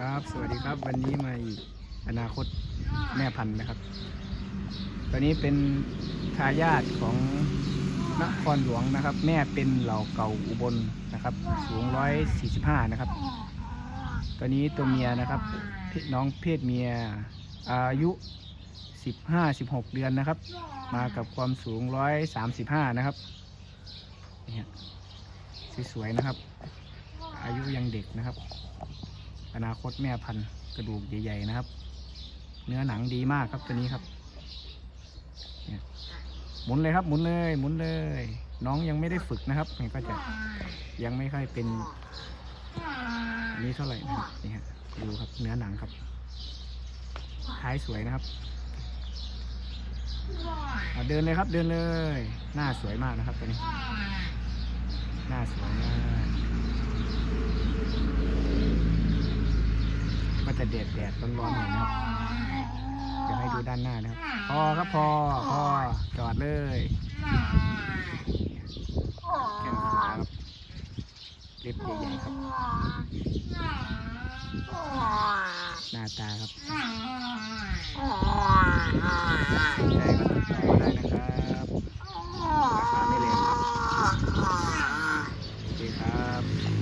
ครับ สวัสดีครับ วันนี้มาอีกอนาคตแม่พันธุ์นะครับ ตอนนี้เป็นทายาทของนครหลวงนะครับ แม่เป็นเหล่าเก่าอุบลนะครับ สูงร้อยสี่สิบห้านะครับ ตอนนี้ตัวเมียนะครับน้องเพศเมียอายุสิบห้าสิบหกเดือนนะครับ มากับความสูงร้อยสามสิบห้านะครับนี่ฮะสวยๆนะครับ อายุยังเด็กนะครับ นาคตแม่พันธุ์กระดูกใหญ่ๆนะครับ เนื้อหนังดีมากครับตัวนี้ครับหมุนเลยครับหมุนเลยหมุนเลย น้องยังไม่ได้ฝึกนะครับมันก็จะยังไม่ค่อยเป็นนี้เท่าไหร่นะนี่ฮะดูครับเนื้อหนังครับ ท้ายสวยนะครับเอาเดินเลยครับเดินเลย หน้าสวยมากนะครับตัวนี้ หน้าสวยมากก็ จะแดดแดดร้อนๆหน่อยนะครับจะให้ดูด้านหน้านะครับ พอครับพอพอจอดเลยแข้งขาครับเล็บใหญ่ๆครับ หน้าตาครับ